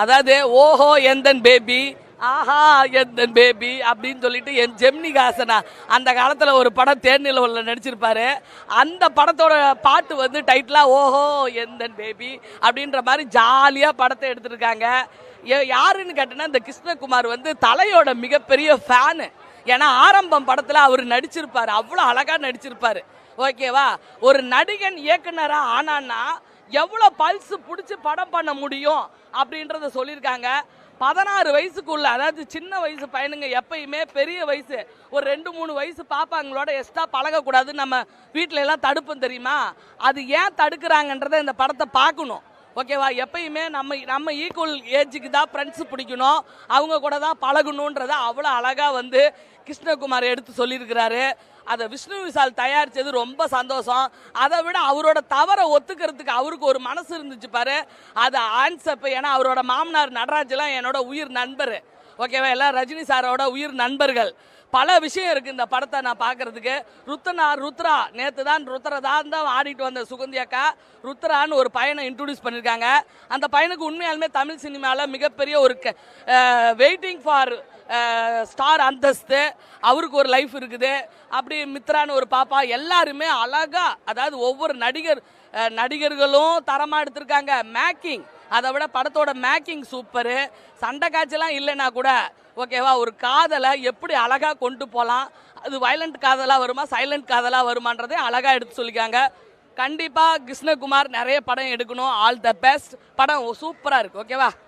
அதாவது ஓஹோ எந்தன் பேபி? ஆஹா எந்தன் பேபி? அப்படின்னு சொல்லிட்டு என் ஜெமினி ஹாசனா அந்த காலத்தில் ஒரு படம் தேர்நிலவில் நடிச்சிருப்பாரு. அந்த படத்தோட பாட்டு வந்து டைட்டிலாக ஓஹோ எந்தன் பேபி? அப்படின்ற மாதிரி ஜாலியாக படத்தை எடுத்திருக்காங்க. ஏ- யாருன்னு கேட்டீங்கன்னா இந்த கிருஷ்ணகுமார் வந்து தலையோட மிகப்பெரிய ஃபேனு ஏன்னா ஆரம்பம் படத்தில் அவர் நடிச்சிருப்பார். அவ்வளோ அழகாக நடிச்சிருப்பார். ஓகேவா? ஒரு நடிகன் இயக்குனராக ஆனான்னா எவ்வளோ பல்ஸ் பிடிச்சி படம் பண்ண முடியும் அப்படின்றத சொல்லியிருக்காங்க. பதினாறு வயசுக்குள்ள அதாவது சின்ன வயசு பையனுங்க எப்பயுமே பெரிய வயசு ஒரு ரெண்டு மூணு வயசு பாப்பாங்களோட எக்ஸ்ட்ரா பழகக்கூடாது நம்ம வீட்டில எல்லாம் தடுப்போம் தெரியுமா? அது ஏன் தடுக்கிறாங்கன்றத இந்த படத்தை பார்க்கணும். ஓகேவா எப்பயுமே நம்ம நம்ம ஈக்குவல் ஏஜுக்கு தான் ஃப்ரெண்ட்ஸ் பிடிக்கணும். அவங்க கூட தான் பழகணுன்றத அவ்வளோ அழகாக வந்து கிருஷ்ணகுமார் எடுத்து சொல்லியிருக்கிறாரு. அதை விஷ்ணு விசால் தயாரித்தது ரொம்ப சந்தோஷம். அதை விட அவரோட தவறை ஒத்துக்கிறதுக்கு அவருக்கு ஒரு மனசு இருந்துச்சு பாரு. அதை ஆன்சப் ஏன்னா அவரோட மாமனார் நடராஜெலாம் என்னோட உயிர் நண்பர். ஓகேவா? எல்லாம் ரஜினி சாரோட உயிர் நண்பர்கள். பல விஷயம் இருக்குது இந்த படத்தை நான் பார்க்கறதுக்கு. ருத்தனா ருத்ரா நேற்று தான் ருத்ரா தான் ஆடிட்டு வந்த சுகந்தி அக்கா. ருத்ரான்னு ஒரு பையனை இன்ட்ரடியூஸ் பண்ணியிருக்காங்க அந்த பையனுக்கு உண்மையாலுமே தமிழ் சினிமாவில் மிகப்பெரிய ஒரு வெயிட்டிங் ஃபார் ஸ்டார் அந்தஸ்து. அவருக்கு ஒரு லைஃப் இருக்குது. அப்படி மித்ரான்னு ஒரு பாப்பா. எல்லாருமே அழகா அதாவது ஒவ்வொரு நடிகர் நடிகர்களும் தரமாக எடுத்திருக்காங்க. மேக்கிங் அதை விட படத்தோட மேக்கிங் சூப்பரு. சண்டை காட்சிலாம் இல்லைன்னா கூட ஓகேவா ஒரு காதலை எப்படி அழகாக கொண்டு போகலாம் அது வயலண்ட் காதலாக வருமா சைலண்ட் காதலாக வருமான்றதை அழகாக எடுத்து சொல்லிக்காங்க கண்டிப்பாக கிருஷ்ணகுமார் நிறைய படம் எடுக்கணும். ஆல் த பெஸ்ட் படம் சூப்பராக இருக்குது ஓகேவா?